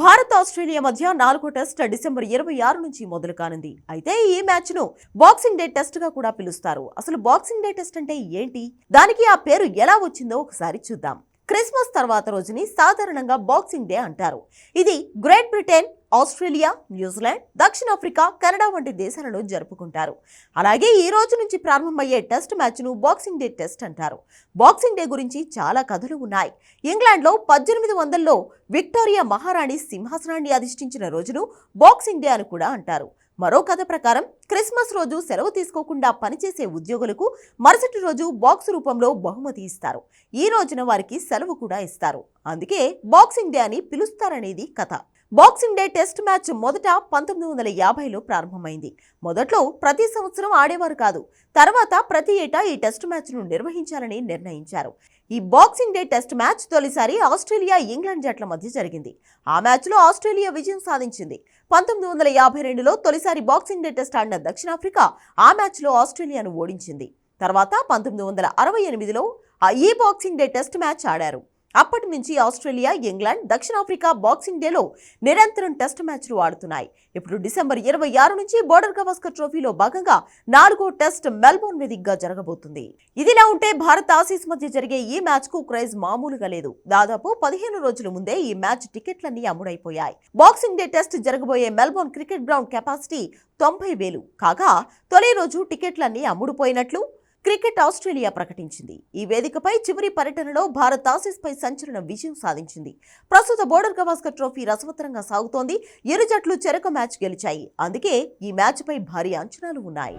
Bharat Australia మధ్య నాలుగో test December ఇరవై ఆరు నుంచి మొదలు కానుంది. అయితే ఈ మ్యాచ్ను బాక్సింగ్ డే టెస్ట్గా కూడా పిలుస్తారు. అసలు బాక్సింగ్ డే టెస్ట్ అంటే ఏంటి? దానికి ఆ పేరు ఎలా వచ్చిందో ఒకసారి చూద్దాం. క్రిస్మస్ తర్వాత రోజుని సాధారణంగా బాక్సింగ్ డే అంటారు. ఇది Great Britain Australia New Zealand దక్షిణాఫ్రికా కెనడా వంటి దేశాలలో జరుపుకుంటారు. అలాగే ఈ రోజు నుంచి ప్రారంభమయ్యే టెస్ట్ మ్యాచ్ను బాక్సింగ్ డే టెస్ట్ అంటారు. బాక్సింగ్ డే గురించి చాలా కథలు ఉన్నాయి. ఇంగ్లాండ్లో పద్దెనిమిది వందల్లో విక్టోరియా మహారాణి సింహాసనాన్ని అధిష్ఠించిన రోజును బాక్సింగ్ డే అని కూడా అంటారు. మరో కథ ప్రకారం క్రిస్మస్ రోజు సెలవు తీసుకోకుండా పనిచేసే ఉద్యోగులకు మరుసటి రోజు బాక్స్ రూపంలో బహుమతి ఇస్తారు. ఈ రోజున వారికి సెలవు కూడా ఇస్తారు. అందుకే బాక్సింగ్ డే అని పిలుస్తారనేది కథ. బాక్సింగ్ డే టెస్ట్ మ్యాచ్ మొదట పంతొమ్మిది వందల యాభైలో ప్రారంభమైంది. మొదట్లో ప్రతి సంవత్సరం ఆడేవారు కాదు తర్వాత ప్రతి ఏటా ఈ టెస్ట్ మ్యాచ్ను నిర్వహించాలని నిర్ణయించారు. ఈ బాక్సింగ్ డే టెస్ట్ మ్యాచ్ తొలిసారి ఆస్ట్రేలియా ఇంగ్లాండ్ జట్ల మధ్య జరిగింది. ఆ మ్యాచ్లో ఆస్ట్రేలియా విజయం సాధించింది. పంతొమ్మిది వందల యాభై రెండులో తొలిసారి బాక్సింగ్ డే టెస్ట్ ఆడిన దక్షిణాఫ్రికా ఆ మ్యాచ్లో ఆస్ట్రేలియాను ఓడించింది. తర్వాత పంతొమ్మిది వందల అరవై ఎనిమిదిలో ఆ ఈ బాక్సింగ్ డే టెస్ట్ మ్యాచ్ ఆడారు. అప్పటి నుంచి ఆస్ట్రేలియా ఇంగ్లాండ్ దక్షిణాఫ్రికా బాక్సింగ్ డేలో నిరంతరం టెస్ట్ మ్యాచ్లు ఆడుతున్నాయి. ఇప్పుడు డిసెంబర్ ఇరవై ఆరు నుంచి బోర్డర్ గవాస్కర్ ట్రోఫీలో భాగంగా నాలుగో టెస్ట్ మెల్బోర్న్ వేదికగా జరగబోతుంది. ఇదిలా ఉంటే భారత్ ఆసీస్ మధ్య జరిగే ఈ మ్యాచ్కు క్రేజ్ మామూలుగా లేదు. దాదాపు పదిహేను రోజుల ముందే ఈ మ్యాచ్ టికెట్లన్నీ అమ్ముడైపోయాయి. బాక్సింగ్ డే టెస్ట్ జరగబోయే మెల్బోర్న్ క్రికెట్ గ్రౌండ్ కెపాసిటీ తొంభై వేలు. కాగా తొలి రోజు టికెట్లన్నీ అమ్ముడుపోయినట్లు క్రికెట్ ఆస్ట్రేలియా ప్రకటించింది. ఈ వేదికపై చివరి పర్యటనలో భారత్ ఆసీస్పై సంచలన విజయం సాధించింది. ప్రస్తుత బోర్డర్ గవాస్కర్ ట్రోఫీ రసవత్తరంగా సాగుతోంది. ఇరు జట్లు చెరక మ్యాచ్ గెలిచాయి. అందుకే ఈ మ్యాచ్పై భారీ అంచనాలు ఉన్నాయి.